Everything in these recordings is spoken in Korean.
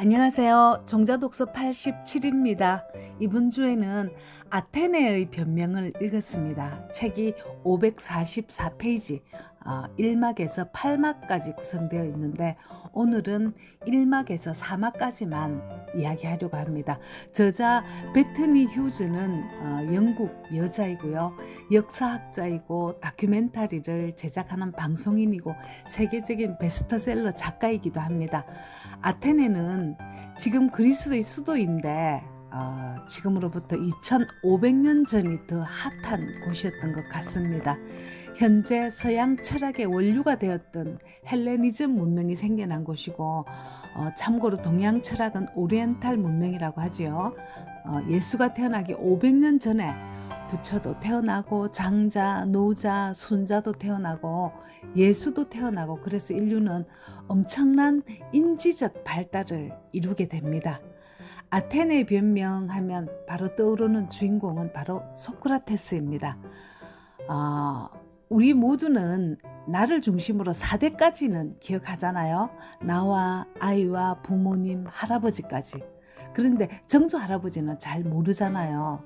안녕하세요. 종자독서 87입니다. 이번 주에는 아테네의 변명을 읽었습니다. 책이 544페이지, 어, 1막에서 8막까지 구성되어 있는데 오늘은 1막에서 4막까지만 이야기하려고 합니다. 저자 베트니 휴즈는 어, 영국 여자이고요. 역사학자이고 다큐멘터리를 제작하는 방송인이고 세계적인 베스트셀러 작가이기도 합니다. 아테네는 지금 그리스의 수도인데 어, 지금으로부터 2,500년 전이 더 핫한 곳이었던 것 같습니다. 현재 서양 철학의 원류가 되었던 헬레니즘 문명이 생겨난 곳이고 어, 참고로 동양 철학은 오리엔탈 문명이라고 하지요. 어, 예수가 태어나기 500년 전에 부처도 태어나고 장자, 노자, 순자도 태어나고 예수도 태어나고 그래서 인류는 엄청난 인지적 발달을 이루게 됩니다. 아테네 변명하면 바로 떠오르는 주인공은 바로 소크라테스입니다. 어, 우리 모두는 나를 중심으로 4대까지는 기억하잖아요. 나와 아이와 부모님, 할아버지까지. 그런데 정조 할아버지는 잘 모르잖아요.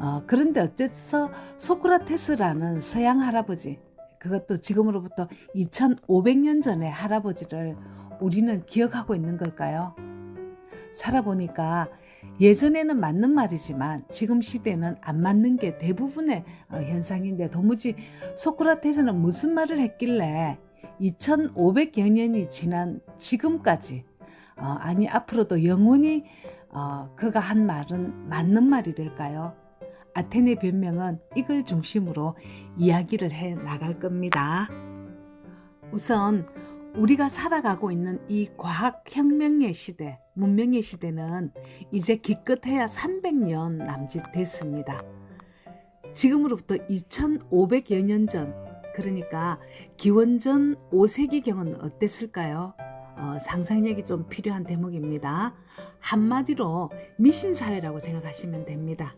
어, 그런데 어째서 소크라테스라는 서양 할아버지, 그것도 지금으로부터 2500년 전의 할아버지를 우리는 기억하고 있는 걸까요? 살아보니까 예전에는 맞는 말이지만 지금 시대는 안 맞는 게 대부분의 어, 현상인데 도무지 소크라테스는 무슨 말을 했길래 2500여 년이 지난 지금까지 어, 아니 앞으로도 영원히 어, 그가 한 말은 맞는 말이 될까요? 아테네 변명은 이걸 중심으로 이야기를 해 나갈 겁니다. 우선 우리가 살아가고 있는 이 과학혁명의 시대, 문명의 시대는 이제 기껏해야 300년 남짓 됐습니다. 지금으로부터 2500여 년 전, 그러니까 기원전 5세기경은 어땠을까요? 어, 상상력이 좀 필요한 대목입니다. 한마디로 미신사회라고 생각하시면 됩니다.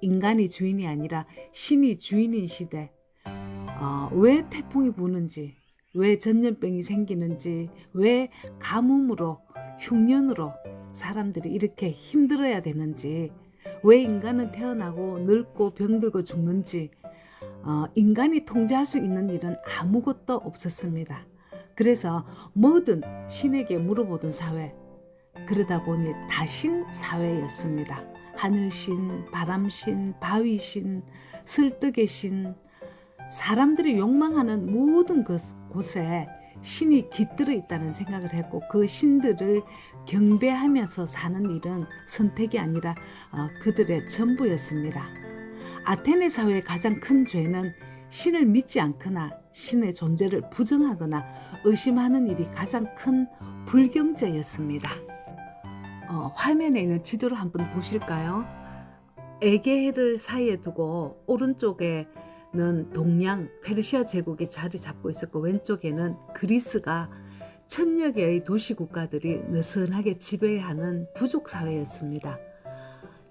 인간이 주인이 아니라 신이 주인인 시대. 어, 왜 태풍이 부는지, 왜 전염병이 생기는지, 왜 가뭄으로, 흉년으로 사람들이 이렇게 힘들어야 되는지, 왜 인간은 태어나고 늙고 병들고 죽는지, 어, 인간이 통제할 수 있는 일은 아무것도 없었습니다. 그래서 뭐든 신에게 물어보던 사회, 그러다 보니 다신 사회였습니다. 하늘신, 바람신, 바위신, 설득의 신, 사람들이 욕망하는 모든 것, 곳에 신이 깃들어 있다는 생각을 했고 그 신들을 경배하면서 사는 일은 선택이 아니라 어, 그들의 전부였습니다. 아테네 사회의 가장 큰 죄는 신을 믿지 않거나 신의 존재를 부정하거나 의심하는 일이 가장 큰 불경제였습니다. 어, 화면에 있는 지도를 한번 보실까요? 에게해를 사이에 두고 오른쪽에 는 동양 페르시아 제국이 자리 잡고 있었고 왼쪽에는 그리스가 천여 개의 도시 국가들이 느슨하게 지배하는 부족 사회였습니다.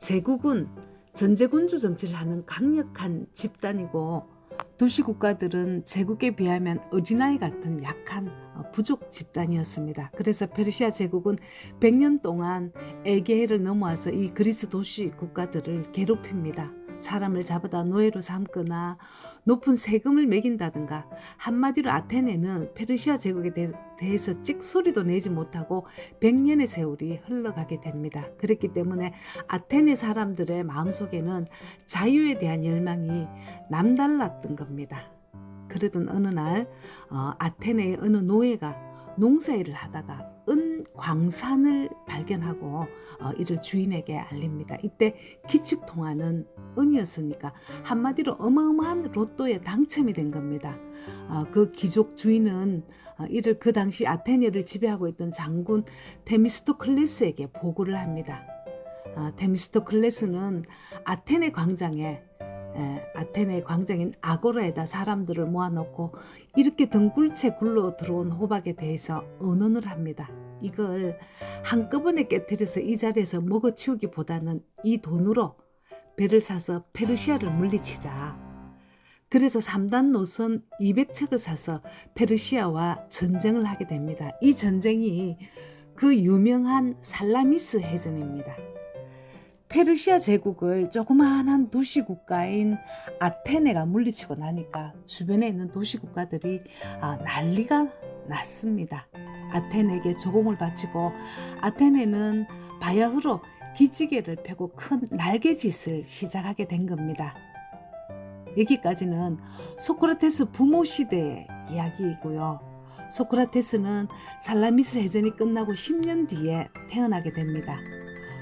제국은 전제군주 정치를 하는 강력한 집단이고 도시 국가들은 제국에 비하면 어린아이 같은 약한 어, 부족 집단이었습니다. 그래서 페르시아 제국은 100년 동안 에게해를 넘어와서 이 그리스 도시 국가들을 괴롭힙니다. 사람을 잡아다 노예로 삼거나 높은 세금을 매긴다든가 한마디로 아테네는 페르시아 제국에 대, 해서 찍소리도 내지 못하고 100년의 세월이 흘러가게 됩니다. 그렇기 때문에 아테네 사람들의 마음속에는 자유에 대한 열망이 남달랐던 겁니다. 그러던 어느 날 어, 아테네의 어느 노예가 농사일을 하다가 은 광산을 발견하고 어, 이를 주인에게 알립니다. 이때 기축 통화는 은이었으니까 한마디로 어마어마한 로또에 당첨이 된 겁니다. 어, 그 귀족 주인은 어, 이를 그 당시 아테네를 지배하고 있던 장군 데미스토클레스에게 보고를 합니다. 어, 데미스토클레스는 아테네 광장에 에, 아테네 광장인 아고라에다 사람들을 모아놓고 이렇게 등불채 굴러 들어온 호박에 대해서 의논을 합니다. 이걸 한꺼번에 깨뜨려서 이 자리에서 먹어치우기보다는 이 돈으로 배를 사서 페르시아를 물리치자. 그래서 3단 노선 200척을 사서 페르시아와 전쟁을 하게 됩니다. 이 전쟁이 그 유명한 살라미스 해전입니다. 페르시아 제국을 조그마한 도시 국가인 아테네가 물리치고 나니까 주변에 있는 도시 국가들이 아, 난리가 났습니다. 아테네에게 조공을 바치고 아테네는 바야흐로 기지개를 펴고 큰 날개짓을 시작하게 된 겁니다. 여기까지는 소크라테스 부모 시대의 이야기이고요. 소크라테스는 살라미스 해전이 끝나고 10년 뒤에 태어나게 됩니다.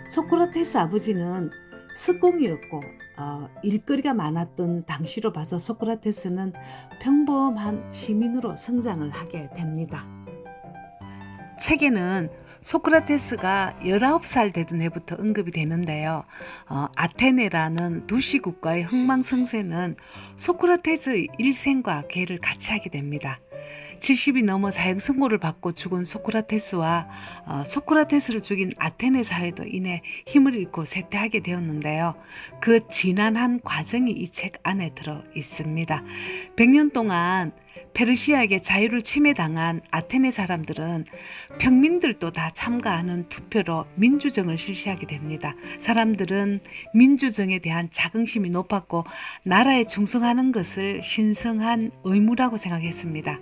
소크라테스 아버지는 스공이었고 어, 일거리가 많았던 당시로 봐서 소크라테스는 평범한 시민으로 성장을 하게 됩니다. 책에는 소크라테스가 19살 되던 해부터 언급이 되는데요. 어, 아테네라는 도시 국가의 흥망성쇠는 소크라테스의 일생과 계를 같이 하게 됩니다. 70이 넘어 사형 선고를 받고 죽은 소크라테스와 어, 소크라테스를 죽인 아테네 사회도 이내 힘을 잃고 쇠퇴하게 되었는데요. 그 지난한 과정이 이 책 안에 들어 있습니다. 100년 동안 페르시아에게 자유를 침해당한 아테네 사람들은 평민들도 다 참가하는 투표로 민주정을 실시하게 됩니다. 사람들은 민주정에 대한 자긍심이 높았고 나라에 충성하는 것을 신성한 의무라고 생각했습니다.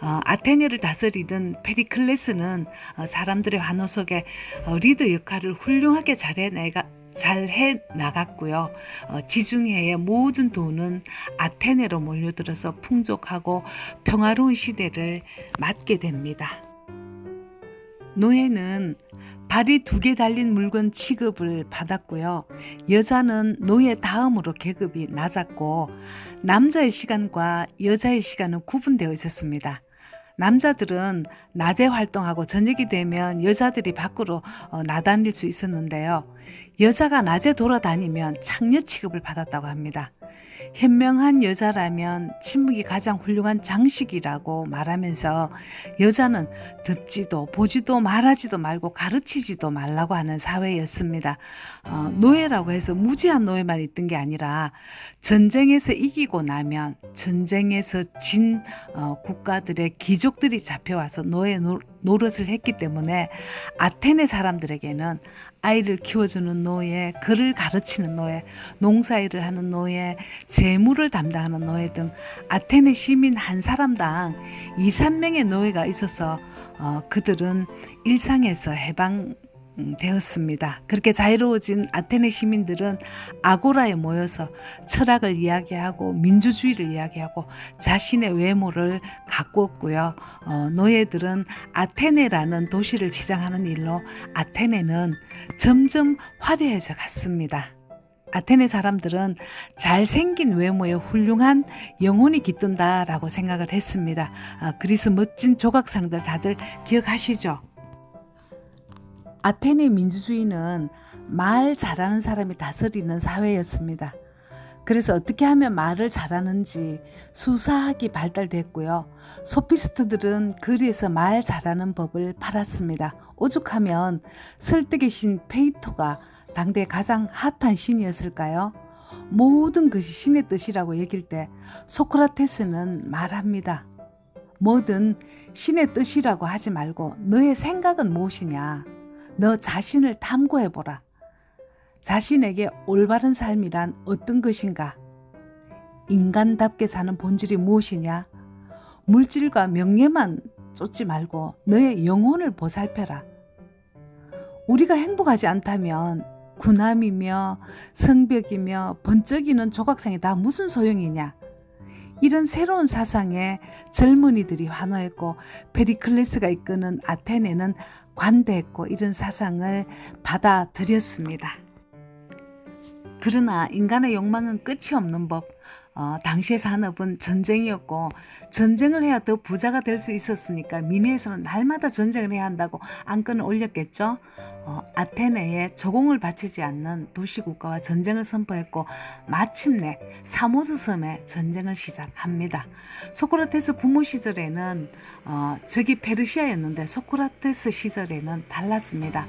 어, 아테네를 다스리던 페리클레스는 어, 사람들의 환호 속에 어, 리더 역할을 훌륭하게 잘해내가 잘 해 나갔고요. 어, 지중해의 모든 돈은 아테네로 몰려들어서 풍족하고 평화로운 시대를 맞게 됩니다. 노예는 발이 두 개 달린 물건 취급을 받았고요. 여자는 노예 다음으로 계급이 낮았고 남자의 시간과 여자의 시간은 구분되어 있었습니다. 남자들은 낮에 활동하고 저녁이 되면 여자들이 밖으로 어, 나다닐 수 있었는데요. 여자가 낮에 돌아다니면 창녀 취급을 받았다고 합니다. 현명한 여자라면 침묵이 가장 훌륭한 장식이라고 말하면서 여자는 듣지도 보지도 말하지도 말고 가르치지도 말라고 하는 사회였습니다. 어, 노예라고 해서 무지한 노예만 있던 게 아니라 전쟁에서 이기고 나면 전쟁에서 진 어, 국가들의 귀족들이 잡혀와서 노예 노, 노릇을 했기 때문에 아테네 사람들에게는 아이를 키워주는 노예, 글을 가르치는 노예, 농사일을 하는 노예, 재물을 담당하는 노예 등 아테네 시민 한 사람당 2, 3명의 노예가 있어서 어, 그들은 일상에서 해방 음, 되었습니다. 그렇게 자유로워진 아테네 시민들은 아고라에 모여서 철학을 이야기하고 민주주의를 이야기하고 자신의 외모를 가꾸었고요. 어, 노예들은 아테네라는 도시를 지정하는 일로 아테네는 점점 화려해져 갔습니다. 아테네 사람들은 잘생긴 외모에 훌륭한 영혼이 깃든다라고 생각을 했습니다. 아, 그래서 멋진 조각상들 다들 기억하시죠? 아테네 민주주의는 말 잘하는 사람이 다스리는 사회였습니다. 그래서 어떻게 하면 말을 잘하는지 수사학이 발달됐고요. 소피스트들은 거리에서 말 잘하는 법을 팔았습니다. 오죽하면 설득의 신 페이토가 당대 가장 핫한 신이었을까요? 모든 것이 신의 뜻이라고 여길 때 소크라테스는 말합니다. 뭐든 신의 뜻이라고 하지 말고 너의 생각은 무엇이냐? 너 자신을 탐구해 보라. 자신에게 올바른 삶이란 어떤 것인가? 인간답게 사는 본질이 무엇이냐? 물질과 명예만 쫓지 말고 너의 영혼을 보살펴라. 우리가 행복하지 않다면 군함이며 성벽이며 번쩍이는 조각상이 다 무슨 소용이냐? 이런 새로운 사상에 젊은이들이 환호했고 페리클레스가 이끄는 아테네는 관대했고 이런 사상을 받아들였습니다. 그러나 인간의 욕망은 끝이 없는 법. 어, 당시의 산업은 전쟁이었고 전쟁을 해야 더 부자가 될 수 있었으니까 민회에서는 날마다 전쟁을 해야 한다고 안건을 올렸겠죠. 어, 아테네에 조공을 바치지 않는 도시국가와 전쟁을 선포했고 마침내 사모스 섬에 전쟁을 시작합니다. 소크라테스 부모 시절에는 어, 적이 페르시아였는데 소크라 소크라테스 시절에는 달랐습니다.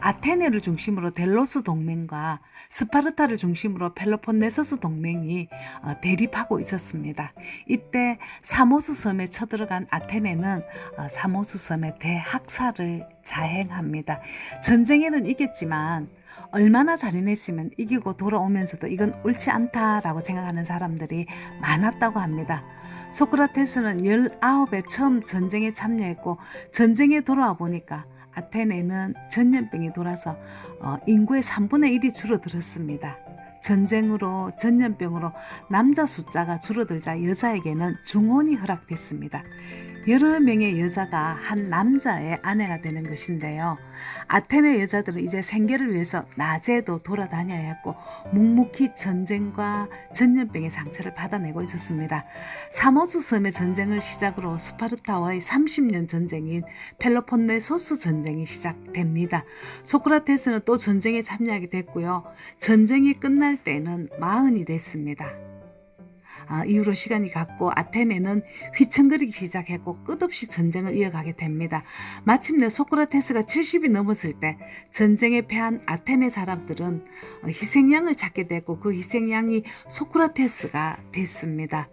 아테네를 중심으로 델로스 동맹과 스파르타를 중심으로 펠로폰네소스 동맹이 어, 대립하고 있었습니다. 이때 사모스 섬에 쳐들어간 아테네는 어, 사모스 섬에 대학살을 자행합니다. 전쟁에는 이겼지만 얼마나 잔인했으면 이기고 돌아오면서도 이건 옳지 않다라고 생각하는 사람들이 많았다고 합니다. 소크라테스는 19에 처음 전쟁에 참여했고 전쟁에 돌아와 보니까 아테네는 전염병이 돌아서 어, 인구의 3분의 1이 줄어들었습니다. 전쟁으로 전염병으로 남자 숫자가 줄어들자 여자에게는 중혼이 허락됐습니다. 여러 명의 여자가 한 남자의 아내가 되는 것인데요. 아테네 여자들은 이제 생계를 위해서 낮에도 돌아다녀야 했고 묵묵히 전쟁과 전염병의 상처를 받아내고 있었습니다. 사모스 섬의 전쟁을 시작으로 스파르타와의 30년 전쟁인 펠로폰네소스 전쟁이 시작됩니다. 소크라테스는 또 전쟁에 참여하게 됐고요. 전쟁이 끝날 때는 마흔이 됐습니다. 아, 이후로 시간이 갔고 아테네는 휘청거리기 시작했고 끝없이 전쟁을 이어가게 됩니다. 마침내 소크라테스가 70이 넘었을 때 전쟁에 패한 아테네 사람들은 어, 희생양을 찾게 됐고 그 희생양이 소크라테스가 됐습니다.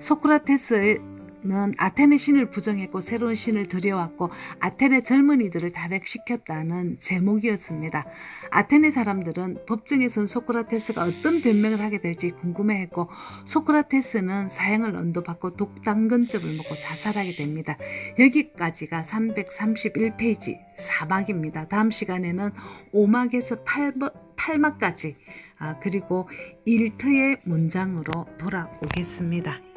소크라테스 는 아테네 신을 부정했고 새로운 신을 들여왔고 아테네 젊은이들을 탈핵시켰다는 제목이었습니다. 아테네 사람들은 법정에선 소크라테스가 어떤 변명을 하게 될지 궁금해했고 소크라테스는 사형을 언도받고 독당근접을 먹고 자살하게 됩니다. 여기까지가 331페이지 사막입니다. 다음 시간에는 5막에서 8, 막까지 아, 그리고 1트의 문장으로 돌아오겠습니다.